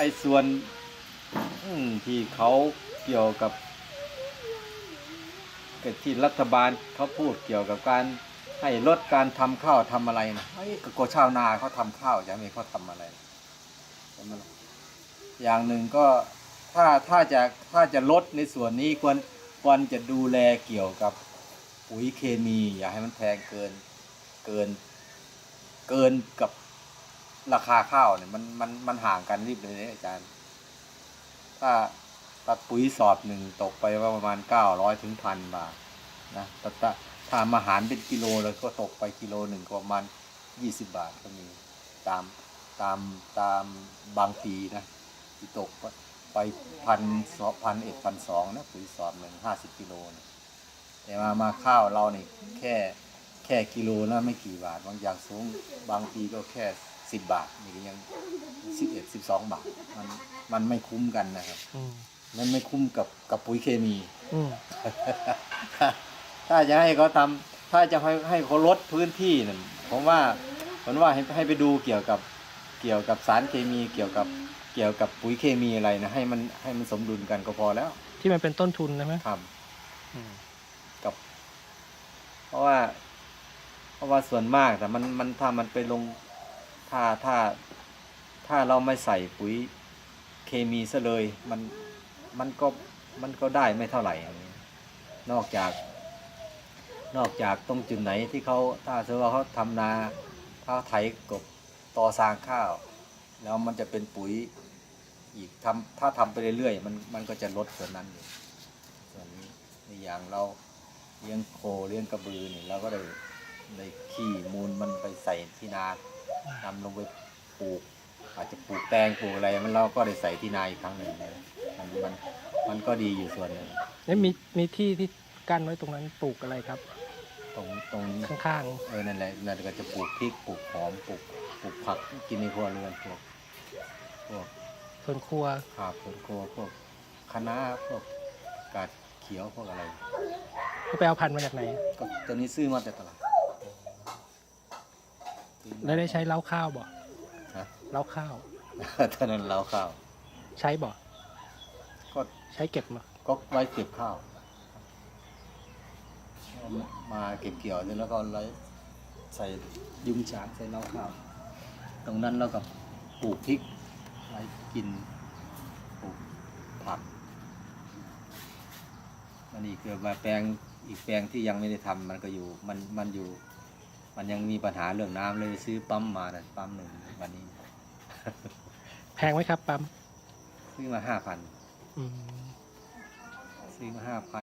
ไอ้ส่วนที่เขาเกี่ยวกับกับที่รัฐบาลเขาพูดเกี่ยวกับการให้ลดการทำข้าวทำอะไรนะไอ้ยก็ชาวนาเขาทำข้าวจะไม่เขาทำอะไรอย่างหนึ่งก็ถ้าถ้าจะถ้าจะลดในส่วนนี้ควรควรจะดูแลเกี่ยวกับปุ๋ยเคมี อย่าให้มันแพงเกินเกินเกินกับ ราคาข้าวเนี่ยมันมันมันห่างกันรีบเลยนะอาจารย์ ถ้าตัดปุ๋ยสอบหนึ่งตกไปประมาณเก้าร้อยถึงพันบาทนะแต่ถ้าถ้ามาหารเป็นกิโลเลยก็ตกไปกิโลหนึ่งประมาณยี่สิบบาทก็มีตามตามตามบางปีนะที่ตกไปพันสองพันเอ็ดพันสองนะปุ๋ยสอบหนึ่งห้าสิบกิโลนะแต่มามาข้าวเราเนี่ยแค่แค่กิโลละไม่กี่บาทบางอย่างสูงบางปีก็แค่ สิบบาทนี่ก็ยังสิบเอ็ดสิบสองบาท มันมันไม่คุ้มกันนะครับ อืมมันไม่คุ้มกับกับปุ๋ยเคมี อืม ถ้าจะให้เขาทำถ้าจะให้ให้เขาลดพื้นที่นั่นผมว่าผมว่าให้ให้ไปดูเกี่ยวกับเกี่ยวกับสารเคมี เกี่ยวกับเกี่ยวกับปุ๋ยเคมีอะไรนะให้มันให้มันสมดุลกันก็พอแล้วที่มันเป็นต้นทุนใช่ไหมครับอืมกับ เพราะว่า เพราะว่าส่วนมากแต่มันมันถ้ามันไปลง ถ้าถ้าถ้าเราไม่ใส่ปุ๋ยเคมีซะเลยมันมันก็มันก็ได้ไม่เท่าไหร่ นอกจาก นอกจากตรงจุดไหนที่เขาถ้าเธอว่าเขาทำนาเขาไถกบต่อสร้างข้าว แล้วมันจะเป็นปุ๋ยอีกทำถ้าทำไปเรื่อยๆมันมันก็จะลดส่วนนั้นอยู่ส่วนนี้ในอย่างเราเลี้ยงโคเลี้ยงกระบือนี่เราก็ได้ ในขี้มูลมันไปใส่ที่นานำลงไปปลูก อาจจะปลูกแตงปลูกอะไรมันเราก็ได้ใส่ที่นาอีกครั้งหนึ่งเลยมันมันมันก็ดีอยู่ส่วนหนึ่งแล้วมีมีที่ที่กั้นไว้ตรงนั้นปลูกอะไรครับ ตรงตรงข้างเออนั่นแหละนั่นก็จะปลูกพริกปลูกหอมปลูกปลูกผักกินในครัวเรือนพวกพวกๆส่วนครัวขาบสวนครัวพวกคะน้าพวกกาดเขียวพวกอะไรเขาไปเอาพันธุ์มาจากไหนก็ตัวนี้ซื้อมาจากตลาดซื้อมา แล้วได้ใช้เล้าข้าวบ่ฮะ เล้าข้าว ตอนนั้นเราข้าว ใช้บ่ก็ใช้เก็บมาก็ไว้เก็บข้าวเอามาเก็บเกี่ยวเสร็จแล้วก็ไว้ใส่ยุงฉางใส่เล้าข้าว ตรงนั้นเรากับปลูกพริกไว้กินปลูกผักมันอีกเกิดมาแปลงอีกแปลงที่ยังไม่ได้ทำมันก็อยู่มันมันอยู่ มันยังมีปัญหาเรื่องน้ำเลยซื้อปั๊มมาแต่ปั๊มหนึ่งวันนี้ แพงไหมครับปั๊ม ซื้อมาห้าพันอืม ซื้อมาห้าพัน